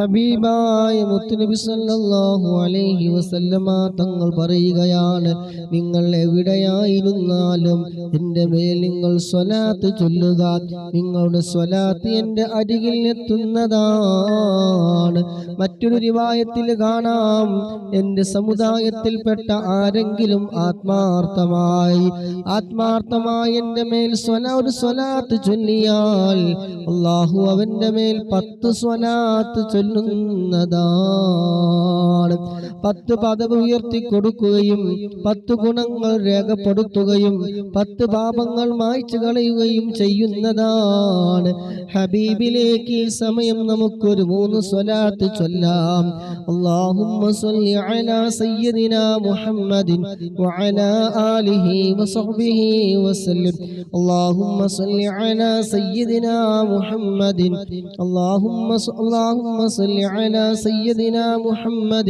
ഹബീബായ മുത്തുനബി സല്ലല്ലാഹു അലൈഹി വസല്ലമ തങ്ങൾ പറയുകയാണ് നിങ്ങൾ എവിടെയായിരുന്നാലും എന്റെ മേൽ നിങ്ങൾ സ്വലാത്ത് ചൊല്ലുക. നിങ്ങളുടെ സ്വലാത്ത് എന്റെ അരികിൽ എത്തുന്നതാണ്. മറ്റൊരു റിവായത്തിൽ കാണാം എന്റെ സമുദായത്തിൽപ്പെട്ട ആരെങ്കിലും ആത്മാർത്ഥമായി ആത്മാർത്ഥമായി എന്റെ മേൽ സ്വല ഒരു സ്വലാത്ത് ചൊല്ലിയാൽ അള്ളാഹു അവന്റെ മേൽ പത്ത് സ്വലാത്ത് ചൊല്ലുന്നതാണ് പത്ത് പദവി ഉയർത്തി കൊടുക്കുകയും പത്ത് ഗുണങ്ങൾ രേഖപ്പെടുത്തുകയും പത്ത് പാപങ്ങൾ മായ്ച്ചു കളയുകയും ചെയ്യുന്നതാണ് ഹബീബിലേക്ക് ഈ സമയം നമുക്കൊരു മൂന്ന് സ്വലാത്ത് ചൊല്ലാം اللهم صل على سيدنا محمد وعلى آله وصحبه وسلم اللهم صل على سيدنا محمد اللهم ص- اللهم صل على سيدنا محمد